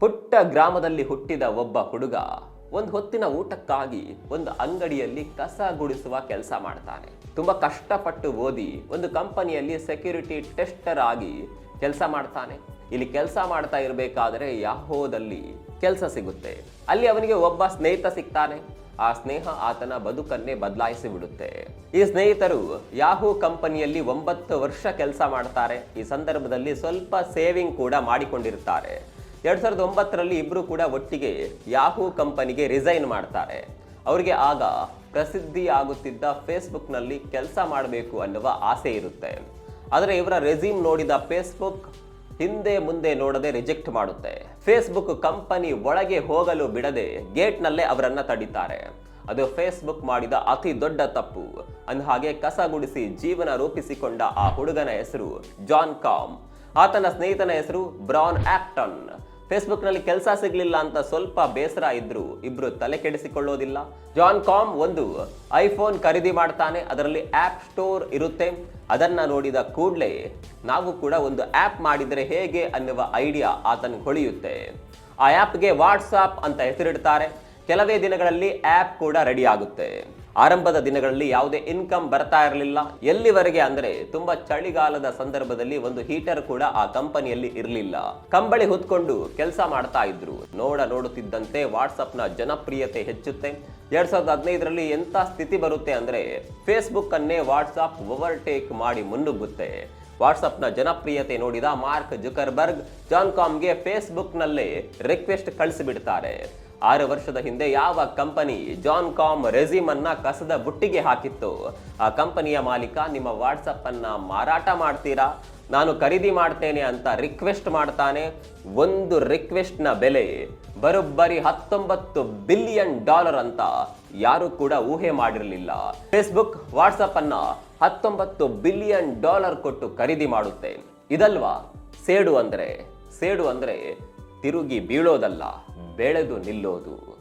ಪುಟ್ಟ ಗ್ರಾಮದಲ್ಲಿ ಹುಟ್ಟಿದ ಒಬ್ಬ ಹುಡುಗ ಒಂದು ಹೊತ್ತಿನ ಊಟಕ್ಕಾಗಿ ಒಂದು ಅಂಗಡಿಯಲ್ಲಿ ಕಸ ಗುಡಿಸುವ ಕೆಲಸ ಮಾಡ್ತಾನೆ. ತುಂಬಾ ಕಷ್ಟಪಟ್ಟು ಓದಿ ಒಂದು ಕಂಪನಿಯಲ್ಲಿ ಸೆಕ್ಯೂರಿಟಿ ಟೆಸ್ಟರ್ ಆಗಿ ಕೆಲಸ ಮಾಡ್ತಾನೆ. ಇಲ್ಲಿ ಕೆಲಸ ಮಾಡ್ತಾ ಇರಬೇಕಾದ್ರೆ ಯಾಹೋದಲ್ಲಿ ಕೆಲಸ ಸಿಗುತ್ತೆ. ಅಲ್ಲಿ ಅವನಿಗೆ ಒಬ್ಬ ಸ್ನೇಹಿತ ಸಿಗ್ತಾನೆ. ಆ ಸ್ನೇಹ ಆತನ ಬದುಕನ್ನೇ ಬದಲಾಯಿಸಿ ಬಿಡುತ್ತೆ. ಈ ಸ್ನೇಹಿತರು ಯಾಹೂ ಕಂಪನಿಯಲ್ಲಿ ಒಂಬತ್ತು ವರ್ಷ ಕೆಲಸ ಮಾಡ್ತಾರೆ. ಈ ಸಂದರ್ಭದಲ್ಲಿ ಸ್ವಲ್ಪ ಸೇವಿಂಗ್ ಕೂಡ ಮಾಡಿಕೊಂಡಿರ್ತಾರೆ. ಎರಡ್ ಸಾವಿರದ ಒಂಬತ್ತರಲ್ಲಿ ಇಬ್ರು ಕೂಡ ಒಟ್ಟಿಗೆ ಯಾಹೂ ಕಂಪನಿಗೆ ರಿಸೈನ್ ಮಾಡ್ತಾರೆ. ಅವರಿಗೆ ಆಗ ಪ್ರಸಿದ್ಧಿ ಆಗುತ್ತಿದ್ದ ಫೇಸ್ಬುಕ್ನಲ್ಲಿ ಕೆಲಸ ಮಾಡಬೇಕು ಅನ್ನುವ ಆಸೆ ಇರುತ್ತೆ. ಆದರೆ ಇವರ ರೆಸ್ಯೂಮ್ ನೋಡಿದ ಫೇಸ್ಬುಕ್ ಹಿಂದೆ ಮುಂದೆ ನೋಡದೆ ರಿಜೆಕ್ಟ್ ಮಾಡುತ್ತೆ. ಫೇಸ್ಬುಕ್ ಕಂಪನಿ ಒಳಗೆ ಹೋಗಲು ಬಿಡದೆ ಗೇಟ್ನಲ್ಲೇ ಅವರನ್ನು ತಡೀತಾರೆ. ಅದು ಫೇಸ್ಬುಕ್ ಮಾಡಿದ ಅತಿ ದೊಡ್ಡ ತಪ್ಪು. ಅಂದ ಹಾಗೆ ಕಸ ಗುಡಿಸಿ ಜೀವನ ರೂಪಿಸಿಕೊಂಡ ಆ ಹುಡುಗನ ಹೆಸರು ಜಾನ್ ಕಾಮ್. ಆತನ ಸ್ನೇಹಿತನ ಹೆಸರು ಬ್ರಾನ್ ಆಕ್ಟನ್ ಫೇಸ್ಬುಕ್ನಲ್ಲಿ ಕೆಲಸ ಸಿಗಲಿಲ್ಲ ಅಂತ ಸ್ವಲ್ಪ ಬೇಸರ ಇದ್ದರೂ ಇಬ್ರು ತಲೆ ಕೆಡಿಸಿಕೊಳ್ಳೋದಿಲ್ಲ. ಜಾನ್ ಕಾಮ್ ಒಂದು ಐಫೋನ್ ಖರೀದಿ ಮಾಡ್ತಾನೆ. ಅದರಲ್ಲಿ ಆ್ಯಪ್ ಸ್ಟೋರ್ ಇರುತ್ತೆ. ಅದನ್ನು ನೋಡಿದ ಕೂಡಲೇ ನಾವು ಕೂಡ ಒಂದು ಆ್ಯಪ್ ಮಾಡಿದರೆ ಹೇಗೆ ಅನ್ನುವ ಐಡಿಯಾ ಆತನಿಗೆ ಹೊಳೆಯುತ್ತೆ. ಆ ಆ್ಯಪ್ಗೆ ವಾಟ್ಸಾಪ್ ಅಂತ ಹೆಸರಿಡ್ತಾರೆ. ಕೆಲವೇ ದಿನಗಳಲ್ಲಿ ಆ್ಯಪ್ ಕೂಡ ರೆಡಿ ಆಗುತ್ತೆ. ಆರಂಭದ ದಿನಗಳಲ್ಲಿ ಯಾವುದೇ ಇನ್ಕಮ್ ಬರ್ತಾ ಇರಲಿಲ್ಲ. ಎಲ್ಲಿವರೆಗೆ ಅಂದ್ರೆ ತುಂಬಾ ಚಳಿಗಾಲದ ಸಂದರ್ಭದಲ್ಲಿ ಒಂದು ಹೀಟರ್ ಕೂಡ ಆ ಕಂಪನಿಯಲ್ಲಿ ಇರಲಿಲ್ಲ. ಕಂಬಳಿ ಹೊತ್ಕೊಂಡು ಕೆಲಸ ಮಾಡ್ತಾ ಇದ್ರು. ನೋಡ ನೋಡುತ್ತಿದ್ದಂತೆ ವಾಟ್ಸಪ್ನ ಜನಪ್ರಿಯತೆ ಹೆಚ್ಚುತ್ತೆ. ಎರಡ್ ಸಾವಿರದ ಹದಿನೈದರಲ್ಲಿ ಎಂಥ ಸ್ಥಿತಿ ಬರುತ್ತೆ ಅಂದ್ರೆ ಫೇಸ್ಬುಕ್ ಅನ್ನೇ ವಾಟ್ಸಪ್ ಓವರ್ಟೇಕ್ ಮಾಡಿ ಮುನ್ನುಗ್ಗುತ್ತೆ. ವಾಟ್ಸಪ್ನ ಜನಪ್ರಿಯತೆ ನೋಡಿದ ಮಾರ್ಕ್ ಜುಕರ್ಬರ್ಗ್ ಜಾನ್ ಕಾಮ್ಗೆ ಫೇಸ್ಬುಕ್ನಲ್ಲೇ ರಿಕ್ವೆಸ್ಟ್ ಕಳಿಸಿಬಿಡ್ತಾರೆ. ಆರು ವರ್ಷದ ಹಿಂದೆ ಯಾವ ಕಂಪನಿ ಜಾನ್ ಕಾಮ್ ರೆಸಿಮ್ ಅನ್ನ ಕಸದ ಬುಟ್ಟಿಗೆ ಹಾಕಿತ್ತು? ಆ ಕಂಪನಿಯ ಮಾಲೀಕ, ನಿಮ್ಮ ವಾಟ್ಸಪ್ ಅನ್ನ ಮಾರಾಟ ಮಾಡ್ತೀರಾ? ನಾನು ಖರೀದಿ ಮಾಡ್ತೇನೆ ಅಂತ ರಿಕ್ವೆಸ್ಟ್ ಮಾಡ್ತಾನೆ. ಒಂದು ರಿಕ್ವೆಸ್ಟ್ನ ಬೆಲೆ ಬರೋಬ್ಬರಿ ಹತ್ತೊಂಬತ್ತು ಬಿಲಿಯನ್ ಡಾಲರ್ ಅಂತ ಯಾರು ಕೂಡ ಊಹೆ ಮಾಡಿರಲಿಲ್ಲ. ಫೇಸ್ಬುಕ್ ವಾಟ್ಸಪ್ ಅನ್ನ ಹತ್ತೊಂಬತ್ತು ಬಿಲಿಯನ್ ಡಾಲರ್ ಕೊಟ್ಟು ಖರೀದಿ ಮಾಡುತ್ತೆ. ಇದಲ್ವಾ? ಸೇಡು ಅಂದರೆ ಸೇಡು ಅಂದರೆ ತಿರುಗಿ ಬೀಳೋದಲ್ಲ, ಬೆಳೆದು ನಿಲ್ಲೋದು.